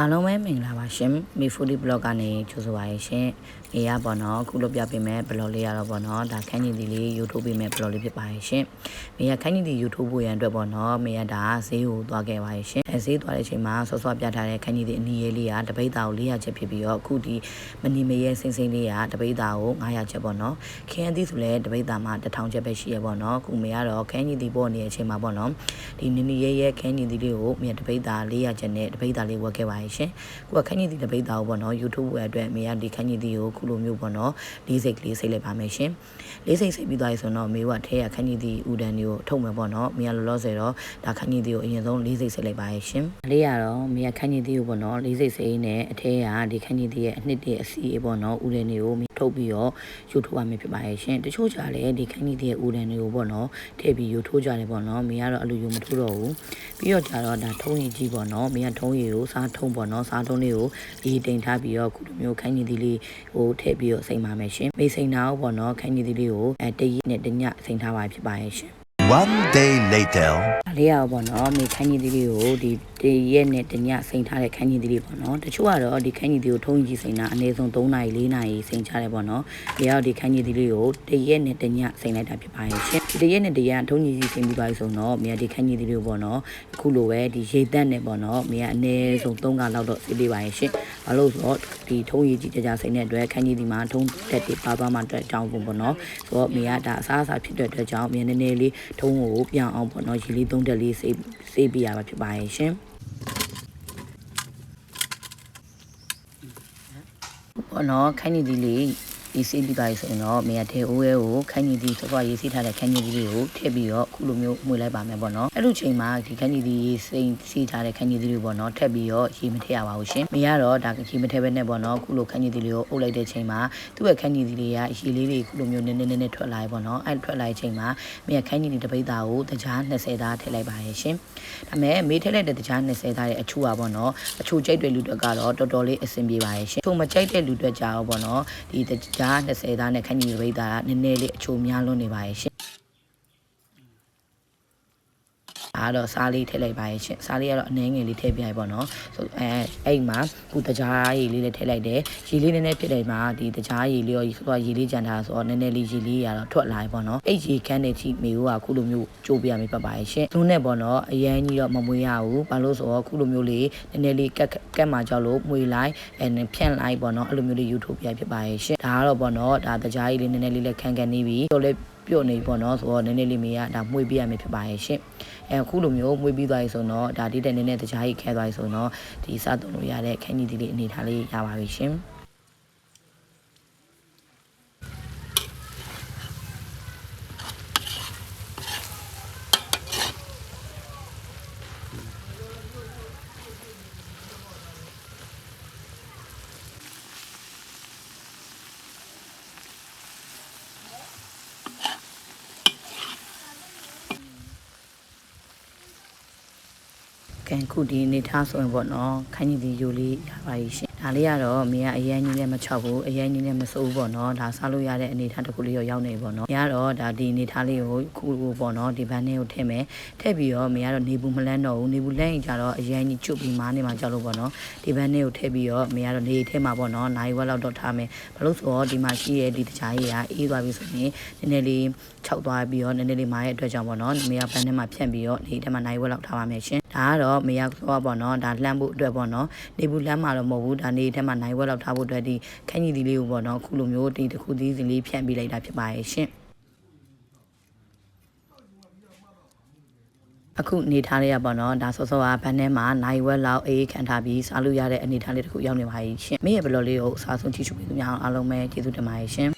အားလုံးပဲမင်္ဂလာပါရှင်မေဖူလီဘလော့ကနေကြိုဆိုပါရရှင်မေရပေါ့နော်အခုလုပ်ပြပေးမယ်ဘလော့လေးရတော့ပေါ့နော်ဒါခန်းကြီးဒီလေး YouTube ပေးမယ်ဘလော့လေးဖြစ်ပါရရှင်မေရခန်းကြီးဒီ YouTube ပို့ရန်အတွက်ပေါ့နော်မေရဒါဈေးကိုသွားခဲ့ပါရရှင်အဲဈေးသွားတဲ့အချိန်မှာဆော့ဆော့ပြထားတဲ့ခန်းကြီးဒီအနီးရေးလေးကတပိတ်သားကို400ချက်ဖြစ်ပြီးတော့အခုဒီမနီမရဲစိမ့်စိမ့်လေးကတပိတ်သားကို900ချက်ပေါ့နော်ခန်းဒီဆိုလဲတပိတ်သားမှာ1000ချက်ပဲရှိရပေါ့နော်အခုမေရတော့ခန်းကြီးဒီပို့နေတဲ့အချိန်မှာပေါ့နော်ဒီနီနီရဲရဲခန်းကြီးဒီလေးကိုမေရတပိတ်သား400ချက်နဲ့တပိတ်သားလေးဝယ်ခဲ့ပါရရှင်ကိုကခန်းကြီးဒီတပိတ်သားကိုပေါ့နော် YouTube ဝယ်အတွက်မေရဒီခန်းကြီးဒီကိုခုလိုမျိုးပေါ့နော်လေးစိတ်ကလေးစိတ်လိုက်ပါမယ်ရှင်လေးစိတ်စိတ်ပြီးသွားပြီဆိုတော့မေကထဲရခန်းကြီးဒီဥဒန်တွေကိုထုတ်မယ်ပေါ့နော်မေကလောလောဆယ်တော့ဒါခန်းကြီးဒီကိုအရင်ဆုံးလေးစိတ်စိတ်လိုက်ပါရရှင်လေးရတော့မေကခန်းကြီးဒီကိုပေါ့နော်လေးစိတ်စိတ်နဲ့အထဲကဒီခန်းကြီးဒီရဲ့အနှစ်တည်းအစီအပေါ့နော်ဥဒန်တွေကိုမေ ထုတ်ပြီးတော့ယူထုတ်ပါမယ်ဖြစ်ပါရဲ့ရှင်တချို့ကြလည်းဒီခန်းကြီးဒီရဲ့ဥဒန်တွေကိုပေါ့နော်ထည့်ပြီးယူထိုးကြတယ်ပေါ့နော်မေကတော့အလိုယူမထိုးတော့ဘူးပြီးတော့ကြတော့ဒါထုံးရင်ကြီးပေါ့နော်မေကထုံးရည်ကိုစားထုံးပေါ့နော်စားထုံးလေးကိုဒီတိမ်ထားပြီးတော့ခုလိုမျိုးခန်းကြီးဒီလေးဟိုထည့်ပြီးတော့စိမ်ပါမယ်ရှင်မေစိမ်တာကိုပေါ့နော်ခန်းကြီးဒီလေးကိုအဲတရက်နဲ့တညစိမ်ထားပါဖြစ်ပါရဲ့ရှင် One day later. ဒါလေးရအောင်ပေါ့နော်မိခန်းကြီးလေးကိုဒီ တရက်နဲ့တညစိန်ထားတဲ့ခန်းကြီးလေးပေါ့နော်တချို့ကတော့ဒီခန်းကြီးလေးကိုထုံးကြီးစိန်တာအနည်းဆုံး3နာရီ4နာရီစိန်ချတယ်ပေါ့နော်ဒီကတော့ဒီခန်းကြီးလေးကိုတရက်နဲ့တညစိန်လိုက်တာဖြစ်ပါရဲ့ရှင်ဒီတရက်နဲ့တရက်ထုံးကြီးကြီးစိန်ပြီးပါပြီဆိုတော့မိကဒီခန်းကြီးလေးကိုပေါ့နော်အခုလိုပဲဒီရေတက်နဲ့ပေါ့နော်မိကအနည်းဆုံး3ကလောက်တော့စိပေးပါရဲ့ရှင်ဘာလို့ဆိုတော့ဒီထုံးကြီးကြီးကြကြစိန်တဲ့အတွက်ခန်းကြီးဒီမှာထုံးတက်တွေပါသွားမှအတွက်အကြောင်းပေါ့နော်ဆိုတော့မိကဒါအစားအစာဖြစ်တဲ့အတွက်ကြောင့်မိနည်းနည်းလေးထုံးကိုပြောင်းအောင်ပေါ့နော်ရေလေးသုံးတက်လေးစိတ်စိတ်ပြရမှာဖြစ်ပါရဲ့ရှင် ပေါ့နော်ခိုင်းနေဒီလေး ဒီစီးပြီးပါဆိုရင်တော့မေရထဲအိုးရဲကိုခိုင်းနေဒီစောစောရေးစီးထားတဲ့ခိုင်းနေဒီလေးကိုထည့်ပြီးတော့အခုလိုမျိုးမှွေလိုက်ပါမယ်ပေါ့နော်အဲ့လိုချိန်မှာဒီခိုင်းနေဒီစိမ့်စီးထားတဲ့ခိုင်းနေဒီလေးပေါ့နော်ထည့်ပြီးတော့ရေမထည့်ရပါဘူးရှင်မေရတော့ဒါရေမထည့်ပဲနဲ့ပေါ့နော်အခုလိုခိုင်းနေဒီလေးကိုအုပ်လိုက်တဲ့ချိန်မှာသူ့ရဲ့ခိုင်းနေဒီလေးကရေလေးတွေအခုလိုမျိုးနည်းနည်းနည်းနည်းထွက်လာရပေါ့နော်အဲ့ထွက်လာတဲ့ချိန်မှာမေရခိုင်းနေဒီတပိတ်သားကိုတကြား20သားထည့်လိုက်ပါရဲ့ရှင်ဒါပေမဲ့မေးထည့်လိုက်တဲ့တကြား20သားရဲ့အချူပါပေါ့နော်အချူကြိတ်တွေလူတွေကတော့တော်တော်လေးအဆင်ပြေပါရဲ့ရှင်ချိုမကြိုက်တဲ့လူတွေကြတော့ပေါ့နော်ဒီတကြား20သားနဲ့ခန်းကြီးတပိတ်သားကနည်းနည်းလေးအချိုများလွန်းနေပါရဲ့ရှင် အားတော့စားလေးထည့်လိုက်ပါရဲ့ရှင်စားလေးကတော့အနှဲငယ်လေးထည့်ပြရပေါ့နော်ဆိုအဲအဲ့မှာခုတကြားရည်လေးလည်းထည့်လိုက်တယ်ရည်လေးနည်းနည်းဖြစ်တယ်မှာဒီတကြားရည်လေးရောဆိုတော့ရည်လေးကြံထားဆိုတော့နည်းနည်းလေးရည်လေးရတော့ထွက်လာပြီပေါ့နော်အဲ့ရည်ခန်းတဲ့ချိမေကိုကခုလိုမျိုးကြိုးပြရမယ်ပတ်ပါရဲ့ရှင်သူနဲ့ပေါ့နော်အရန်ကြီးတော့မမွေးရဘူးဘာလို့ဆိုတော့ခုလိုမျိုးလေးနည်းနည်းလေးကက်ကက်ကက်မှာကြောက်လို့မွေလိုက်အဲဖြန့်လိုက်ပေါ့နော်အဲ့လိုမျိုးလေး YouTube ပြဖြစ်ပါရဲ့ရှင်ဒါကတော့ပေါ့နော်ဒါတကြားရည်လေးနည်းနည်းလေးလည်းခံခံနေပြီတော့လေ ပြုတ်နေပေါ့နော်ဆိုတော့နည်းနည်းလေးမေကဒါမှွေပြရမယ်ဖြစ်ပါရဲ့ရှင်အဲအခုလိုမျိုးမှွေပြီးသွားပြီဆိုတော့ဒါဒီတဲ့နည်းနည်းတခြားကြီးခဲသွားပြီဆိုတော့ဒီစားသုံးလို့ရတဲ့ခန်းကြီးဒီလေးအနေထားလေးရပါပြီရှင် ကန်ခုဒီနေထားဆိုရင်ပေါ့နော်ခန်းကြီးဒီယူလေးရပါပြီရှင်ဒါလေးကတော့မေကအရန်ကြီးနဲ့မချောက်ဘူးအရန်ကြီးနဲ့မစိုးဘူးပေါ့နော်ဒါစားလို့ရတဲ့အနေထားတစ်ခုလေးရောရောက်နေပေါ့နော်မေကတော့ဒါဒီအနေထားလေးကိုခုခုပေါ့နော်ဒီဘန်းလေးကိုထည့်မယ်ထည့်ပြီးတော့မေကတော့နေဘူးမလန်းတော့ဘူးနေဘူးလန်းရင်ကြတော့အရန်ကြီးကျွတ်ပြီးမားနေမှာကြောက်လို့ပေါ့နော်ဒီဘန်းလေးကိုထည့်ပြီးတော့မေကတော့နေထဲမှာပေါ့နော်နိုင်ဝက်လောက်တော့ထားမယ်ဘာလို့ဆိုတော့ဒီမှာရှိရဲ့ဒီတခြားကြီးကအေးသွားပြီဆိုရင်နည်းနည်းလေးခြောက်သွားပြီးတော့နည်းနည်းလေးမားရဲ့အတွက်ကြောင့်ပေါ့နော်မေကဘန်းထဲမှာဖြန့်ပြီးတော့နေထဲမှာနိုင်ဝက်လောက်ထားပါမယ်ရှင် ဒါကတော့မေရောက်သွားပေါ့နော်ဒါလှမ်းဖို့အတွက်ပေါ့နော်နေဘူးလှမ်းမှာတော့မဟုတ်ဘူးဒါနေထဲမှာနိုင်ဝက်လောက်ထားဖို့အတွက်ဒီခန်းကြီးဒီလေးကိုပေါ့နော်ခုလိုမျိုးဒီတစ်ခုသီးစီလေးဖြန့်ပေးလိုက်တာဖြစ်ပါရဲ့ရှင်အခုနေထားလေးရပါတော့ဒါဆောစောကဘန်းထဲမှာနိုင်ဝက်လောက်အေးခံထားပြီးစားလို့ရတဲ့အနေထားလေးတစ်ခုရောက်နေပါရဲ့ရှင်မိရဲ့ဘလော်လေးကိုအစားဆုံးကြည့်ရှုပေးသူများအားလုံးပဲကျေးဇူးတင်ပါတယ်ရှင်